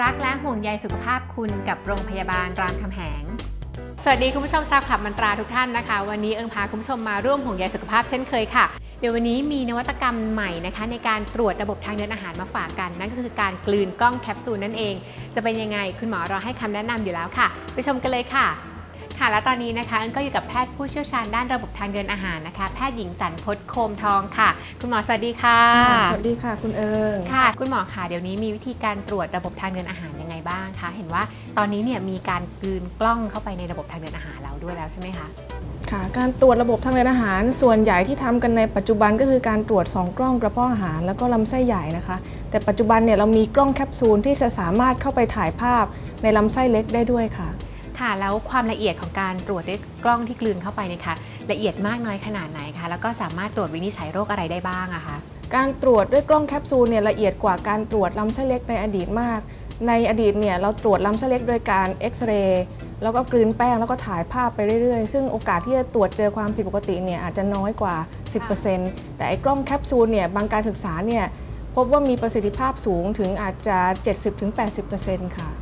รักและห่วงใยสุขภาพคุณกับโรงพยาบาลรามคำแหง สวัสดีคุณผู้ชมชาวขับมันตราทุกท่านนะคะ วันนี้เอิงพาคุณผู้ชมมาร่วมห่วงใยสุขภาพเช่นเคยค่ะ เดี๋ยววันนี้มีนวัตกรรมใหม่นะคะ ในการตรวจระบบทางเดินอาหารมาฝากกัน นั่นก็คือการกลืนกล้องแคปซูลนั่นเอง จะเป็นยังไงคุณหมอรอให้คำแนะนำอยู่แล้วค่ะ ไปชมกันเลยค่ะ ค่ะและตอนนี้นะคะเอิงก็อยู่กับแพทย์ผู้เชี่ยวชาญด้านระบบทางเดินอาหารนะคะ แพทย์หญิงสันพจน์โคมทองค่ะ คุณหมอสวัสดีค่ะค่ะ สวัสดีค่ะคุณเอิงค่ะ คุณหมอค่ะเดี๋ยวนี้มีวิธีการตรวจระบบทางเดินอาหารยังไงบ้างคะเห็นว่าตอนนี้เนี่ยมีการกลืนกล้องเข้าไปในระบบทางเดินอาหารเราด้วยแล้วใช่ไหมคะค่ะการตรวจระบบทางเดินอาหาร ส่วนใหญ่ที่ทำกันในปัจจุบันก็คือการตรวจ 2 กล้องกระเพาะอาหาร แล้วก็ลำไส้ใหญ่นะคะ แต่ปัจจุบันเนี่ยเรามีกล้องแคปซูลที่จะสามารถเข้าไปถ่ายภาพในลำไส้เล็กได้ด้วยค่ะ ค่ะ แล้วความละเอียดของการตรวจด้วยกล้องที่กลืนเข้าไปเนี่ยค่ะ ละเอียดมากน้อยขนาดไหนคะแล้วก็สามารถตรวจวินิจฉัยโรคอะไรได้บ้างอะคะการตรวจด้วยกล้องแคปซูลเนี่ยละเอียดกว่าการตรวจลำไส้เล็กในอดีตมาก ในอดีตเนี่ยเราตรวจลำไส้เล็กโดยการเอ็กซเรย์แล้วก็กลืนแป้งแล้วก็ถ่ายภาพไปเรื่อยๆ ซึ่งโอกาสที่จะตรวจเจอความผิดปกติเนี่ยอาจจะน้อยกว่า 10%แต่ไอ้กล้องแคปซูลเนี่ยบางการศึกษาเนี่ยพบว่ามีประสิทธิภาพสูงถึงอาจจะ 70-80%ค่ะแ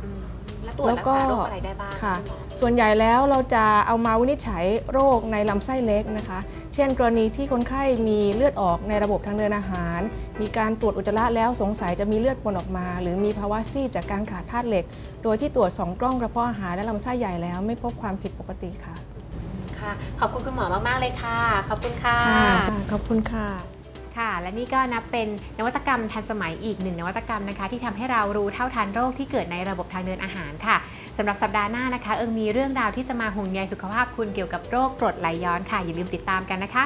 ล้ว ตรวจรักษาโรคอะไรได้บ้างค่ะณหมอส่วนใหญ่แล้วเราจะเอามาวินิจฉัยโรคในลำไส้เล็กนะคะ เช่น กรณีที่คนไข้มีเลือดออกในระบบทางเดินอาหาร มีการตรวจอุจจาระแล้วสงสัยจะมีเลือดปนออกมา หรือมีภาวะซีดจากการขาดธาตุเหล็ก โดยที่ตรวจสองกล้องกระเพาะอาหารและลำไส้ใหญ่แล้วไม่พบความผิดปกติค่ะค่ะ ขอบคุณคุณหมอมาก ๆ เลยค่ะ ขอบคุณค่ะ ขอบคุณค่ะ ค่ะ และนี่ก็นับเป็นนวัตกรรมทันสมัยอีกหนึ่งนวัตกรรมนะคะ ที่ทำให้เรารู้เท่าทันโรคที่เกิดในระบบทางเดินอาหารค่ะสำหรับสัปดาห์หน้านะคะ เอิงมีเรื่องราวที่จะมาห่วงใยสุขภาพคุณเกี่ยวกับโรคกรดไหลย้อนค่ะอย่าลืมติดตามกันนะคะ